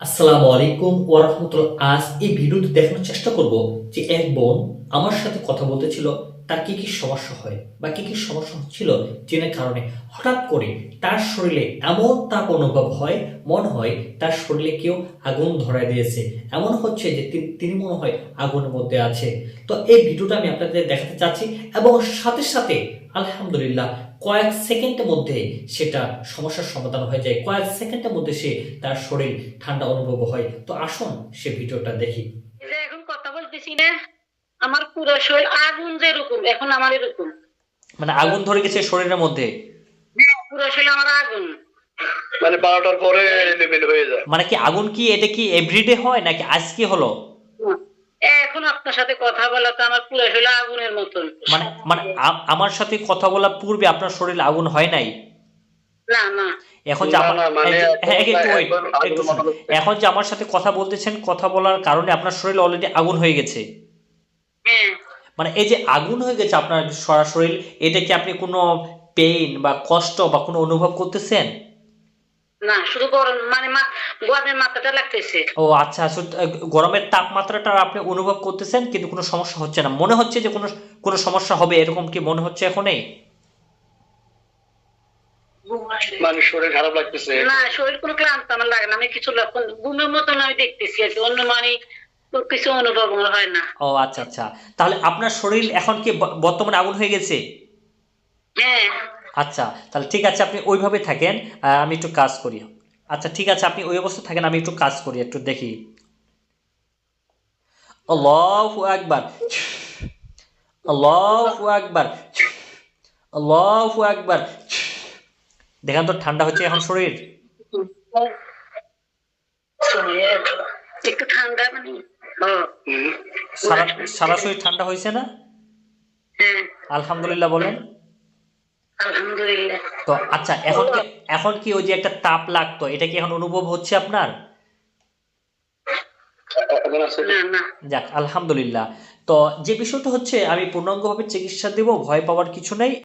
আসসালামু আলাইকুম ওয়ারহমতুল্লাহ আজ এই ভিডিওটি দেখানোর চেষ্টা করব যে এক বোন আমার সাথে কথা বলতেছিল। তার কি কি সমস্যা হয় বা কি কি সমস্যা হচ্ছিল জেনের কারণে? হঠাৎ করে তার শরীরে এমন তাপ অনুভব হয়, মনে হয়, তার শরীরে কেউ আগুন ধরায় দিয়েছে। এমন হচ্ছে যে তিনি- মনে হয় আগুনের মধ্যে আছে। তো এই ভিডিওটা আমি আপনাদের দেখাতে চাচ্ছি এবং সাথে সাথে, আলহামদুলিল্লাহ, কয়েক সেকেন্ডের মধ্যে সেটা সমস্যার সমাধান হয়ে যায়। কয়েক সেকেন্ডের মধ্যে সে তার শরীর ঠান্ডা অনুভব হয়। তো আসুন সে ভিডিওটা দেখি। এখন কথা বলতেছি না। আমার পুরো শরীর আগুন যেরকম এখন আমার এরকম। মানে আগুন ধরে গেছে শরীরের মধ্যে? হ্যাঁ, পুরো শরীর আমার আগুন। মানে বারোটার পরে লেভেল হয়ে যায়। মানে কি আগুন কি এটা কি এভরিডে হয় নাকি আজকে হলো? এখন আপনার সাথে কথা বলা তো আমার পুরো শরীর আগুনের মতন। মানে মানে আমার সাথে কথা বলার পূর্বে আপনার শরীরে আগুন হয় নাই? না না। এখন যে আমার না, মানে এখন যে আমার সাথে কথা বলতেছেন কথা বলার কারণে আপনার শরীর অলরেডি আগুন হয়ে গেছে। মানে এই যে আগুন হয়ে গেছে আপনার সরাসরি এটা কি আপনি কোনো পেইন বা কষ্ট বা কোনো অনুভব করতেছেন? না শুধু গরম মানে গরমের মাথাটা লাগতেছে। ও আচ্ছা গরমের তাপমাত্রাটা আপনি অনুভব করতেছেন কিন্তু কোনো সমস্যা হচ্ছে না? মনে হচ্ছে যে কোনো কোনো সমস্যা হবে এরকম কি মনে হচ্ছে এখনই? মানে শরীর খারাপ লাগতেছে? না শরীর কোনো ক্লান্ত আমার লাগে না। আমি কিছু লক্ষণ ঘুমের মতন আমি দেখতেছি আর কি। অন্য মানে তো কিছু অনুভব হয় না। ও আচ্ছা আচ্ছা। তাহলে আপনার শরীর এখন কি বর্তমানে আগুন হয়ে গেছে? হ্যাঁ। আচ্ছা তাহলে ঠিক আছে আপনি ওইভাবে থাকেন আমি একটু কাজ করি। আচ্ছা ঠিক আছে আপনি ওই অবস্থা থাকেন আমি একটু কাজ করি একটু দেখি। আল্লাহু আকবার। আল্লাহু আকবার। আল্লাহু আকবার। দেখেন তো ঠান্ডা হচ্ছে এখন শরীর একটু ঠান্ডা মানে। সারা শরীর ঠান্ডা হয়েছে না? আলহামদুলিল্লাহ বলেন। তো আচ্ছা এখন কি এখন কি ওই যে একটা তাপ লাগতো এটা কি এখন অনুভব হচ্ছে আপনার? যাক আলহামদুলিল্লাহ। তো যে বিষয়টা হচ্ছে আমি পূর্ণাঙ্গভাবে চিকিৎসা দেব ভয় পাওয়ার কিছু নেই।